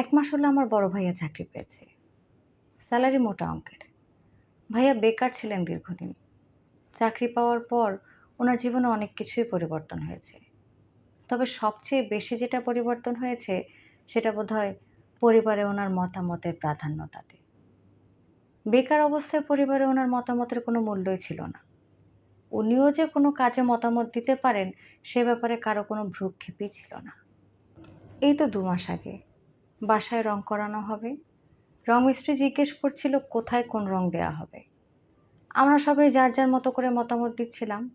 এক মাস হলো আমার বড় ভাইয়া চাকরি পেয়েছে। স্যালারি মোটা অঙ্কের। ভাইয়া বেকার ছিলেন দীর্ঘদিন। চাকরি পাওয়ার পর ওনার জীবনে অনেক কিছুই পরিবর্তন হয়েছে। তবে সবচেয়ে বেশি যেটা পরিবর্তন হয়েছে, সেটা বোধহয় পরিবারে ওনার মতামতের প্রাধান্যতাতে। বেকার অবস্থায় পরিবারে ওনার মতামতের কোনো মূল্যই ছিল না। উনিও যে কোনো কাজে মতামত দিতে পারেন, সে ব্যাপারে কারও কোনো ভ্রুক্ষেপই ছিল না। এই তো দু মাস আগে। বাসায় রং করানো হবে। রং মিস্ত্রি জিজ্ঞেস করছিল, কোথায় কোন রং দেওয়া হবে? আমরা সবাই যার যার মতো করে মতামত দিচ্ছিলাম।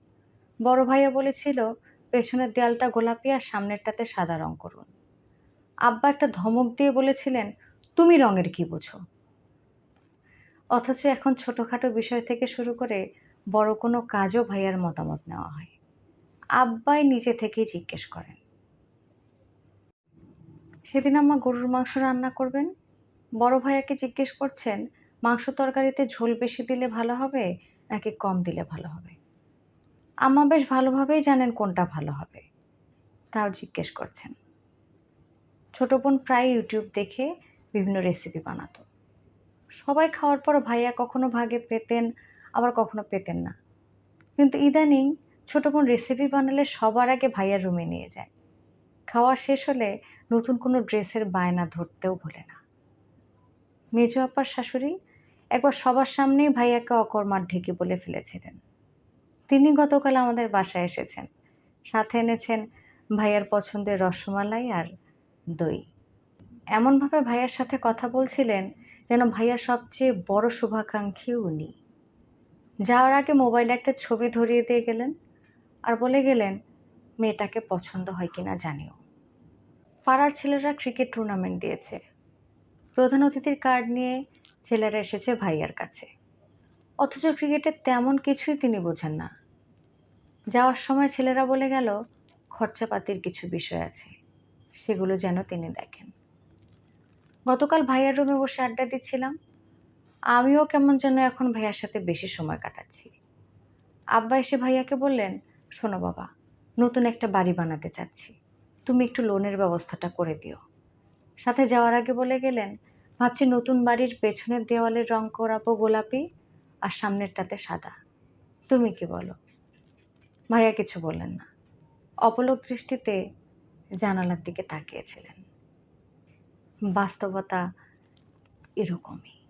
বড় ভাইয়া বলেছিল, পেছনের দেয়ালটা গোলাপি আর সামনেরটাতে সাদা রং করুন। আব্বা একটা ধমক দিয়ে বলেছিলেন, তুমি রঙের কি বুঝো? অথচ এখন ছোটোখাটো বিষয় থেকে শুরু করে বড় কোনো কাজও ভাইয়ার মতামত নেওয়া হয়। আব্বাই নিজে থেকেই জিজ্ঞেস করেন সেদিন আম্মা গরুর মাংস রান্না করবেন? বড় ভাইয়াকে জিজ্ঞেস করছেন, মাংস তরকারিতে ঝোল বেশি দিলে ভালো হবে, নাকি কম দিলে ভালো হবে? আম্মা বেশ ভালোভাবেই জানেন কোনটা ভালো হবে, তাও জিজ্ঞেস করছেন। ছোট বোন প্রায় ইউটিউব দেখে বিভিন্ন রেসিপি বানাতো। সবাই খাওয়ার পর ভাইয়া কখনো ভাগে পেতেন, আবার কখনো পেতেন না। কিন্তু ইদানিং ছোট বোন রেসিপি বানালে সবার আগে ভাইয়ার রুমে নিয়ে যায়। খাওয়া শেষ হলে নতুন কোনো ড্রেসের বায়না ধরতেও ভুলে না। মেজো আপার শাশুড়ি একবার সবার সামনেই ভাইয়াকে অকর্মার ঢেকে বলে ফেলেছিলেন। তিনি গতকাল আমাদের বাসায় এসেছেন। সাথে এনেছেন ভাইয়ার পছন্দের রসমালাই আর দই। এমনভাবে ভাইয়ার সাথে কথা বলছিলেন যেন ভাইয়ার সবচেয়ে বড় শুভাকাঙ্ক্ষী উনি। যাওয়ার আগে মোবাইলে একটা ছবি ধরিয়ে দিয়ে গেলেন আর বলে গেলেন মেয়েটাকে পছন্দ হয় কি না জানিও। পাড়ার ছেলেরা ক্রিকেট টুর্নামেন্ট দিয়েছে। প্রধান অতিথির কার্ড নিয়ে ছেলেরা এসেছে ভাইয়ার কাছে। অথচ ক্রিকেটের তেমন কিছুই তিনি বোঝেন না। যাওয়ার সময় ছেলেরা বলে গেল, খরচাপাতির কিছু বিষয় আছে, সেগুলো যেন তিনি দেখেন। গতকাল ভাইয়ার রুমে বসে আড্ডা দিচ্ছিলাম। আমিও কেমন যেন এখন ভাইয়ার সাথে বেশি সময় কাটাচ্ছি। আব্বা এসে ভাইয়াকে বললেন, শোনো বাবা নতুন একটা বাড়ি বানাতে চাচ্ছি। তুমি একটু লোনের ব্যবস্থাটা করে দিও। সাথে যাওয়ার আগে বলে গেলেন, ভাবছি নতুন বাড়ির পেছনের দেওয়ালের রং করাবো গোলাপি আর সামনেরটাতে সাদা। তুমি কি বলো? ভাইয়া কিছু বললেন না। অপলক দৃষ্টিতে জানালার দিকে তাকিয়েছিলেন। বাস্তবতা এরকমই।